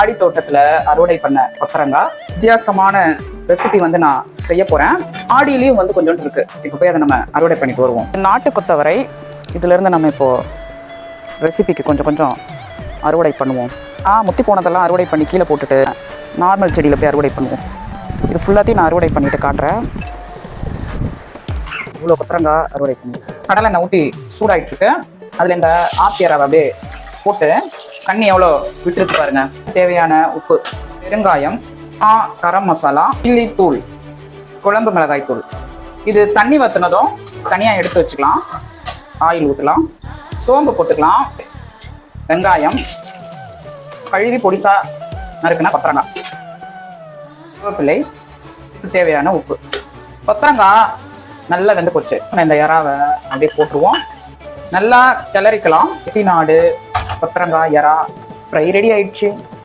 ஆடி தோட்டத்துல அறுவடை பண்ண கொத்தரங்காய் வித்தியாசமான ரெசிபி வந்து நான் செய்ய போறேன். ஆடியிலையும் வந்து கொஞ்சோண்டு இருக்கு. இப்போ போய் அதை நம்ம அறுவடை பண்ணிட்டு வருவோம். நாட்டு கொத்தவரை இதுல இருந்து நம்ம இப்போ ரெசிபிக்கு கொஞ்சம் கொஞ்சம் அறுவடை பண்ணுவோம். ஆ முத்தி போனதெல்லாம் அறுவடை பண்ணி கீழே போட்டுட்டு நார்மல் செடியில் போய் அறுவடை பண்ணுவோம். இது ஃபுல்லாத்தையும் நான் அறுவடை பண்ணிட்டு காட்டுறேன். இவ்வளோ கொத்தரங்காய் அறுவடை பண்ணி கடலை எண்ணெய் ஊற்றி சூடாகிட்டு இருக்கு அதில் இந்த ஆப்பியரை அப்படியே போட்டு தண்ணி எவ்வளோ விட்டுருக்கு பாருங்க. தேவையான உப்பு பெருங்காயம் ஆ கரம் மசாலா சில்லி தூள் குழம்பு மிளகாய் தூள். இது தண்ணி வத்துனதும் தனியாக எடுத்து வச்சுக்கலாம். ஆயில் ஊற்றலாம் சோம்பு போட்டுக்கலாம். வெங்காயம் கழுவி பொடிசா நறுக்குனா கொத்தரங்காய். சிவப்பிள்ளை தேவையான உப்பு. கொத்தரங்காய் நல்லா வெந்து போச்சு. இந்த இறாவை அப்படியே போட்டுருவோம். நல்லா கிளறிக்கலாம். நாடு கொத்தரங்காய் இறா ஃப்ரை ரெடி ஆயிடுச்சு.